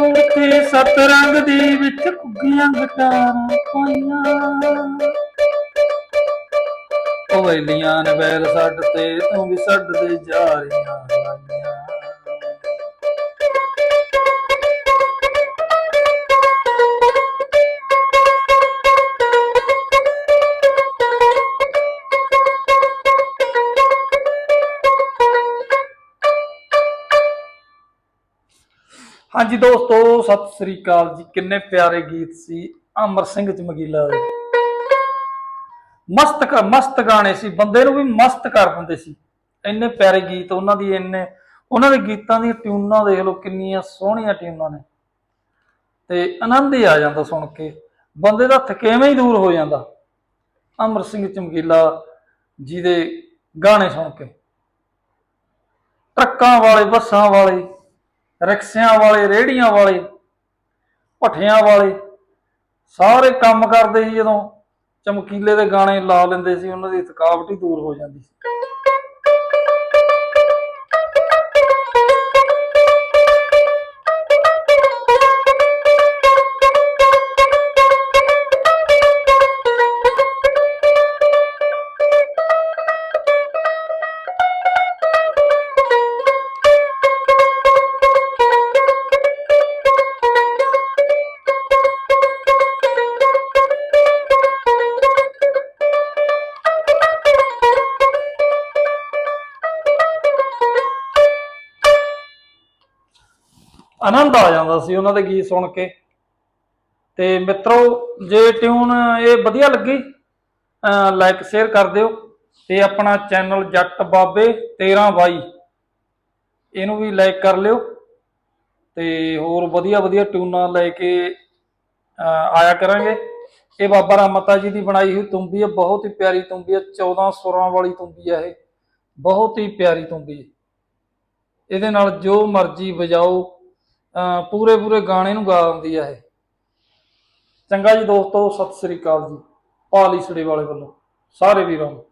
ਤੇ ਸਤ ਰੰਗ ਦੇ ਵਿੱਚ ਕੁੱਗੀਆਂ ਗਟਾਰਾਂ ਪਾਈਆਂ। ਓਏ ਲੀਆਂ ਨੇ ਬੈਲ ਛੱਡ ਤੇ, ਤੂੰ ਵੀ ਛੱਡ ਦੇ ਜਾ ਰਹੀਆਂ ਲਾਈਆਂ। ਹਾਂਜੀ ਦੋਸਤੋ, ਸਤਿ ਸ੍ਰੀ ਅਕਾਲ ਜੀ। ਕਿੰਨੇ ਪਿਆਰੇ ਗੀਤ ਸੀ ਅਮਰ ਸਿੰਘ ਚਮਕੀਲਾ ਦੇ। ਮਸਤ ਕ- ਮਸਤ ਗਾਣੇ ਸੀ। ਬੰਦੇ ਨੂੰ ਵੀ ਮਸਤ ਕਰ ਦਿੰਦੇ ਸੀ। ਇੰਨੇ ਪਿਆਰੇ ਗੀਤ ਉਹਨਾਂ ਦੀ, ਇੰਨੇ ਉਹਨਾਂ ਦੇ ਗੀਤਾਂ ਦੀਆਂ ਟਿਊਨਾਂ ਦੇਖ ਲਓ, ਕਿੰਨੀਆਂ ਸੋਹਣੀਆਂ ਟਿਊਨਾਂ ਨੇ। ਤੇ ਆਨੰਦ ਹੀ ਆ ਜਾਂਦਾ ਸੁਣ ਕੇ। ਬੰਦੇ ਦਾ ਥਕੇਵੇਂ ਹੀ ਦੂਰ ਹੋ ਜਾਂਦਾ। ਅਮਰ ਸਿੰਘ ਚਮਕੀਲਾ ਜੀ ਦੇ ਗਾਣੇ ਸੁਣ ਕੇ। ਟਰੱਕਾਂ ਵਾਲੇ, ਬੱਸਾਂ ਵਾਲੇ ਰਿਕਸ਼ਿਆਂ ਵਾਲੇ ਰੇੜੀਆਂ ਵਾਲੇ, ਭੱਠਿਆਂ ਵਾਲੇ, ਸਾਰੇ ਕੰਮ ਕਰਦੇ ਸੀ ਜਦੋਂ ਚਮਕੀਲੇ ਦੇ ਗਾਣੇ ਲਾ ਲੈਂਦੇ ਸੀ, ਉਹਨਾਂ ਦੀ ਥਕਾਵਟ ਹੀ ਦੂਰ ਹੋ ਜਾਂਦੀ ਸੀ। ਆਨੰਦ ਆ ਜਾਂਦਾ ਸੀ ਉਹਨਾਂ ਦੇ ਗੀਤ ਸੁਣ ਕੇ। ਤੇ ਮਿੱਤਰੋ, ਜੇ ਟਿਊਨ ਇਹ ਵਧੀਆ ਲੱਗੀ ਲਾਈਕ ਸ਼ੇਅਰ ਕਰ ਦਿਓ ਤੇ ਆਪਣਾ ਚੈਨਲ ਜੱਟ ਬਾਬੇ 1322 ਇਹਨੂੰ ਵੀ ਲਾਈਕ ਕਰ ਲਿਓ ਤੇ ਹੋਰ ਵਧੀਆ ਵਧੀਆ ਟਿਊਨਾਂ ਲੈ ਕੇ ਆਇਆ ਕਰਾਂਗੇ। ਇਹ ਬਾਬਾ ਰਾਮਤਾ ਜੀ ਦੀ ਬਣਾਈ ਹੋਈ ਤੁੰਬੀ ਹੈ, ਬਹੁਤ ਹੀ ਪਿਆਰੀ ਤੁੰਬੀ ਹੈ 14 ਸੁਰਾਂ ਵਾਲੀ ਤੁੰਬੀ ਹੈ ਇਹ, ਬਹੁਤ ਹੀ ਪਿਆਰੀ ਤੁੰਬੀ ਇਹਦੇ ਨਾਲ ਜੋ ਮਰਜ਼ੀ ਵਜਾਓ ਪੂਰੇ ਪੂਰੇ ਗਾਣੇ ਨੂੰ ਗਾ ਦਿੰਦੀ ਆ ਇਹ। ਚੰਗਾ ਜੀ ਦੋਸਤੋ, ਸਤਿ ਸ੍ਰੀ ਅਕਾਲ ਜੀ। ਪਾਲੀ ਸੜੇ ਵਾਲੇ ਵੱਲੋਂ, ਸਾਰੇ ਵੀਰਾਂ ਨੂੰ।